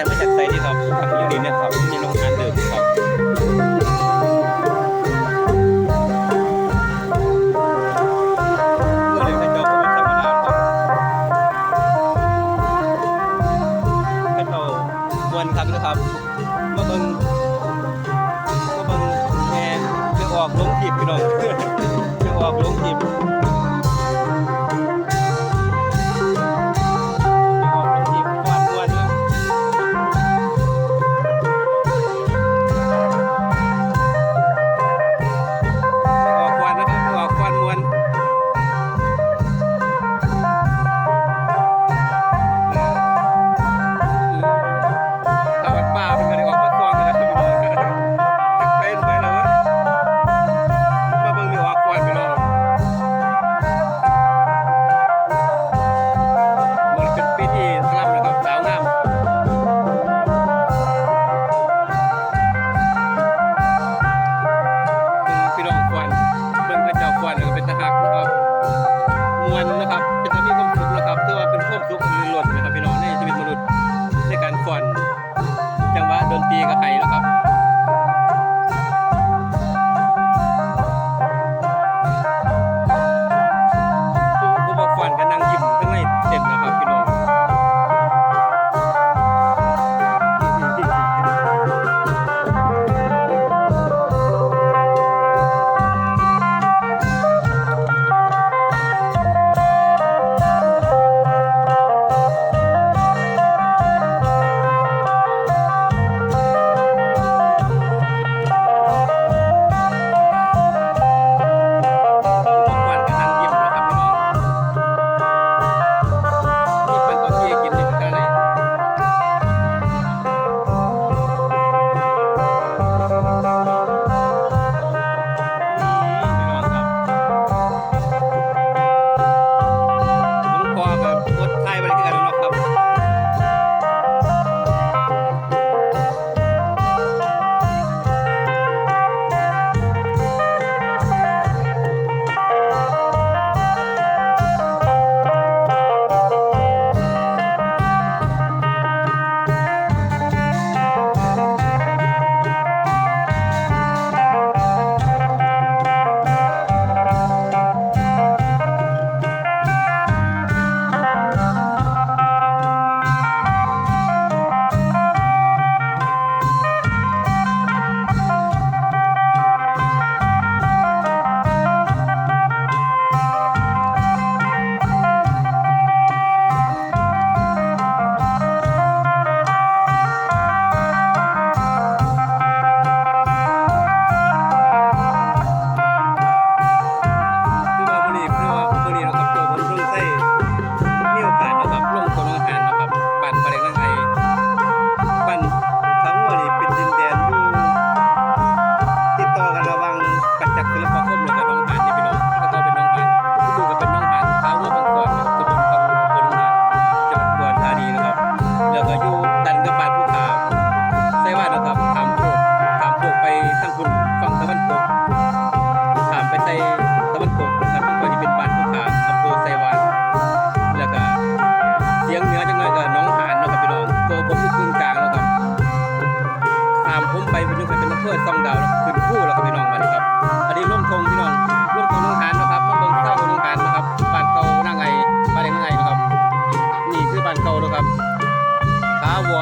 กม่จากไซที่เราทำอยู่ดีเนี่ยครับมีโรงงานเดิมครับครับนะครับก็เบิ่งก็เบิ่งแงเรื่องออกล้มผิดพี่น้อย แล้วครับ ไปบรรยุกเป็นเพื่อนซองดาวแล้วขึ้นคู่แล้วก็พี่น้องมานะครับ อันนี้ร่มทงพี่น้องร่มทงน้องหานนะครับร่มทงเศร้าน้องหานนะครับบ้านเก่าหน้าไงบ้านเองกนั่งไงนะครับ นี่คือบ้านเก่านะครับขาวัว